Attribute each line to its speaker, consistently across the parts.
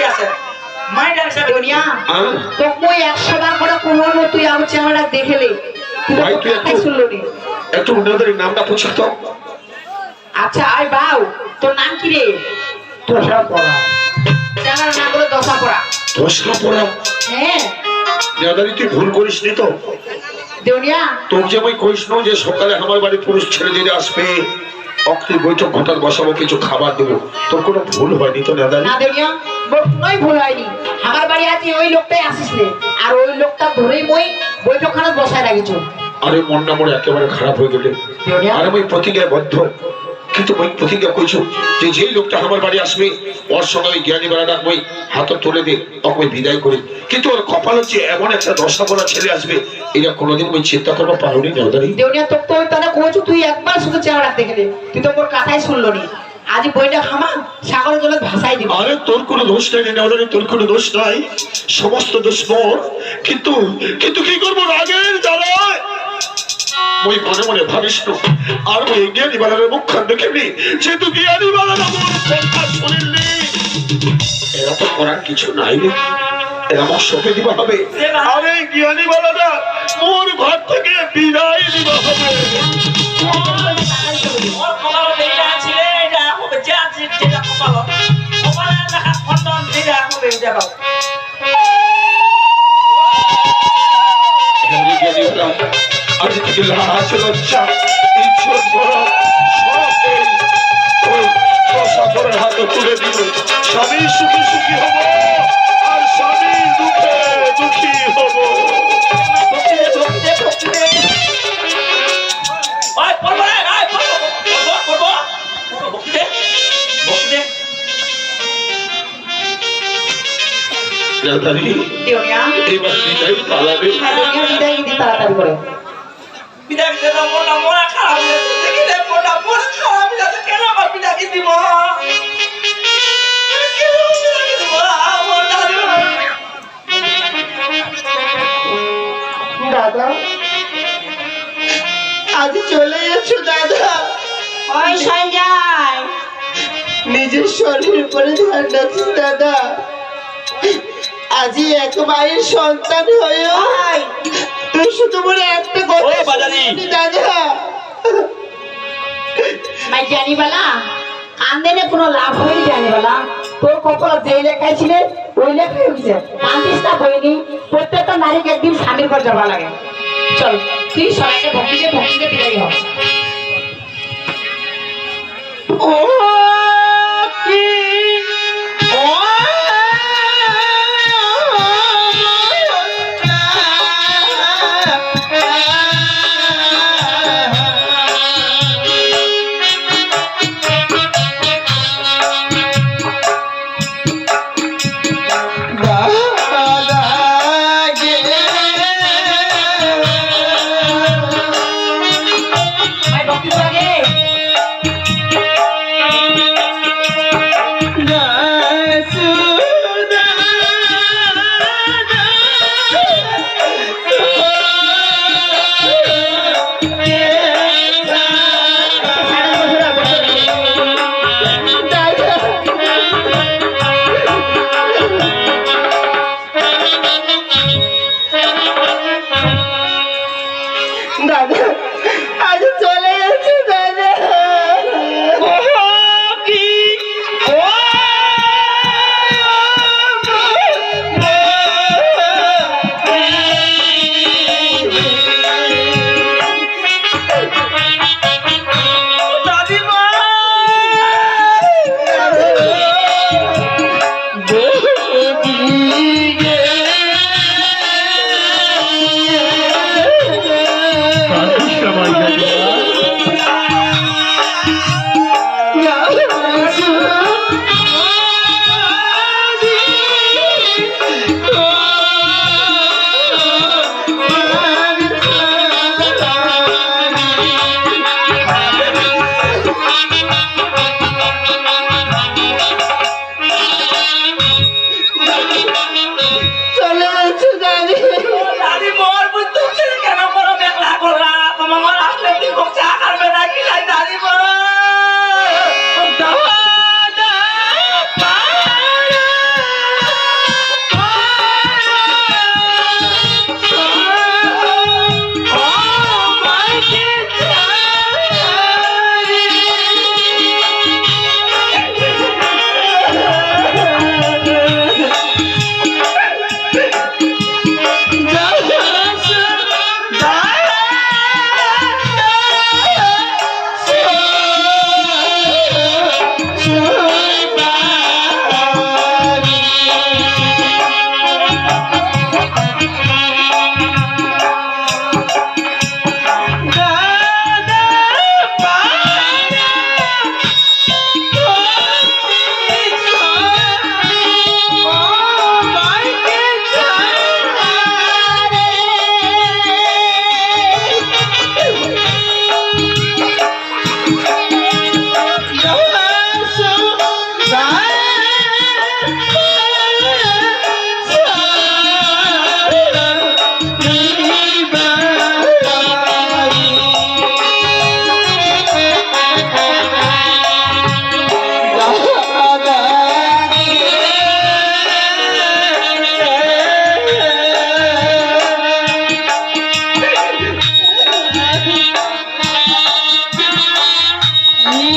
Speaker 1: তোমার মোট খালি আছে মাইন্ডার হিসাবে
Speaker 2: দুনিয়া তোকে মই একশো বার করে কোনো তুই আমার চেহারা দেখেলে।
Speaker 3: ভাই, তুই একটু-
Speaker 2: শুনলো
Speaker 3: একটু উন্নতের নামটা পুছো তো।
Speaker 2: আচ্ছা বাউ। তোর নাম কি রে?
Speaker 3: দশা পড়া
Speaker 2: চেহারার নাম হলো দশা পড়া
Speaker 3: দশা পড়া
Speaker 2: হ্যাঁ
Speaker 3: তুই ভুল করিস নি তো।
Speaker 2: দেউনিয়া
Speaker 3: তোর যে মই কইস না যে সকালে আমার বাড়ি পুরুষ ছেলে যদি আসবে। অক্তি বৈঠক ঘটার বসাবো কিছু খাবার দেবো। তোর কোনো ভুল হয়নি তো
Speaker 2: কোনোই ভুল হয়নি। আমার বাড়ি আছে ওই লোকটাই আসিস আর ওই লোকটা ধরেই মই বৈঠকখানা বসায় রাখিছ।
Speaker 3: আরে মন না মনে একেবারে খারাপ হয়ে গেলে। আরে ওই প্রতিজ্ঞায় বদ্ধ কিন্তু প্রতিজ্ঞা কইছো যে যেই লোকটা আমার বাড়ি আসবে ওর সঙ্গে ওই জ্ঞানী বেড়াটা মই হাতে তুলে দে ওকে মই বিদায় করি। কিন্তু ওর কপাল হচ্ছে এমন একটা দশা পড়া ছেলে আসবে এটা কোনোদিন মই চিন্তা করব পারোনি নেদারি
Speaker 2: দেউনিয়া তোর তো তাহলে কইছো তুই একবার শুধু চেহারা দেখে তুই তো মোর কথাই শুনলো নি। আজ বইটা খামা সাগরের জলে ভাসাই দিব।
Speaker 3: আরে তোর কোনো দোষ নাই রে নেওয়ারে তোর কোনো দোষ নাই। সমস্ত দোষ মোর। কিন্তু কিন্তু কি করব রাগের জ্বালায়? ওই মনে মনে ভাবিস আর ওই জ্ঞানী বালার মুখখান দেখেনি যেহেতু জ্ঞানী বালার আমার কথা শুনিনি এরা তো করার কিছু নাই রে। এরা আমার সপে দিবা হবে। আরে জ্ঞানী বালারা মোর ঘর থেকে বিদায় দিবা হবে।
Speaker 1: ওর
Speaker 3: রাধারি এবার বিদায় পালাবে
Speaker 2: হ্যাঁ বিদায় দিদি তাড়াতাড়ি করে
Speaker 1: বিদায় দিতে দাও মোটা মোটা খারাপ দেখি রে মোটা মোটা খারাপ হয়ে কেন আমার বিদায় দিব কেন বিদায় দিব মোটা দিব
Speaker 2: দাদা আজ চলে এসো দাদা
Speaker 4: ওই সঞ্জয়
Speaker 2: নিজের শরীর উপরে ধ্যান রাখিস দাদা আজি এক মায়ের সন্তান তুই শুধু বলে একটা কথা। দাদা মাই জানি বালা কান্দেনে কোনো লাভ হয়নি জানি বালা তোর কপাল যে লেখায় ছিল ওই লেখাই হয়েছে কান্দিস না হয়নি। প্রত্যেকটা নারীকে একদিন স্বামীর পর যাওয়া লাগে। চল তুই সবাইকে ভক্তিতে ভক্তিতে বিদায় হ। ও কি
Speaker 3: করছে আকার বেড়া কিলাই দাঁড়িয়ে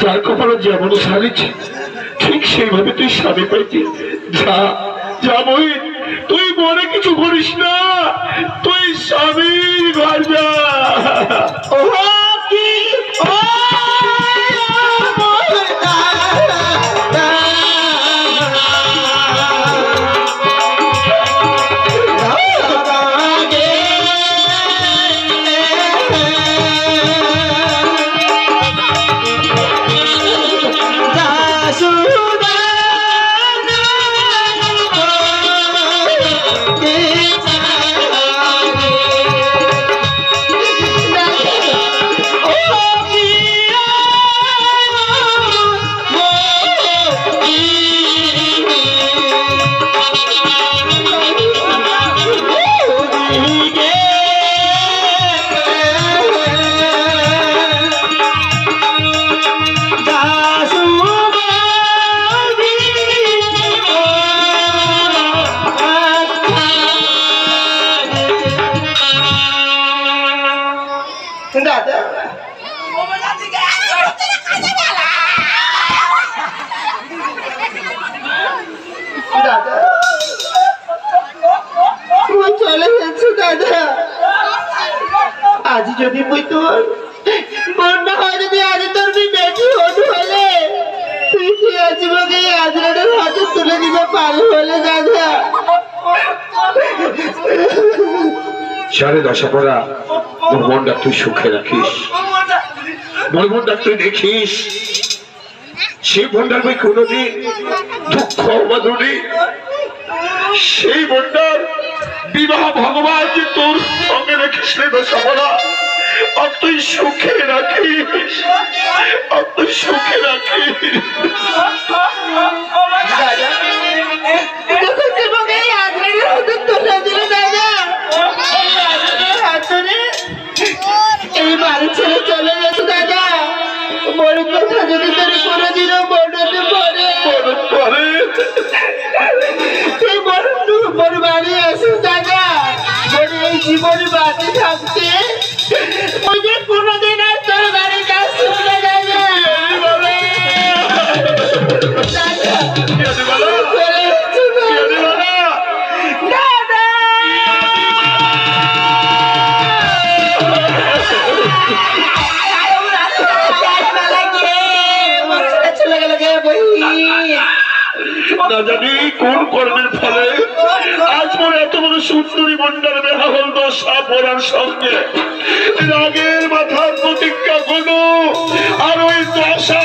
Speaker 3: যার কপালে যেমন সারিছে ঠিক সেইভাবে তুই স্বামী পাইতি। যা যা বই, তুই মনে কিছু করিস না। তুই স্বামী ঘর যা
Speaker 4: তুই চলে যাচ্ছ দাদা। আজ যদি মুই তোর বন্যা হয়, যদি আজ তোর বেটি হটু হলে, তুই কি আজ মগে আজরাটার হাতে তুলে দিতে পারি হলে দাদা?
Speaker 3: সারে দশা পড়া মোর মনটা তুই সুখে রাখিস। মোর মনটা তুই দেখিস। সেই মনটার ভাই কোনোদিন দুঃখ বাদুনি সেই মনটার বিবাহ ভগবান যে তোর সঙ্গে রাখিস রে দশা আর তুই সুখে রাখিস। আর তুই সুখে রাখিস।
Speaker 4: দাদা জীবনে বাঁচে থাকতে ওই যে কোনোদিন আর তোর বাড়ির কাজ চলে
Speaker 3: জানি কোন কর্মের ফলে আজ মোর এত বড় সুন্দরী মন্ডল বেহা হল দশা পড়ার সঙ্গে। রাগের মাথার প্রতিজ্ঞা গুলো আর ওই দশা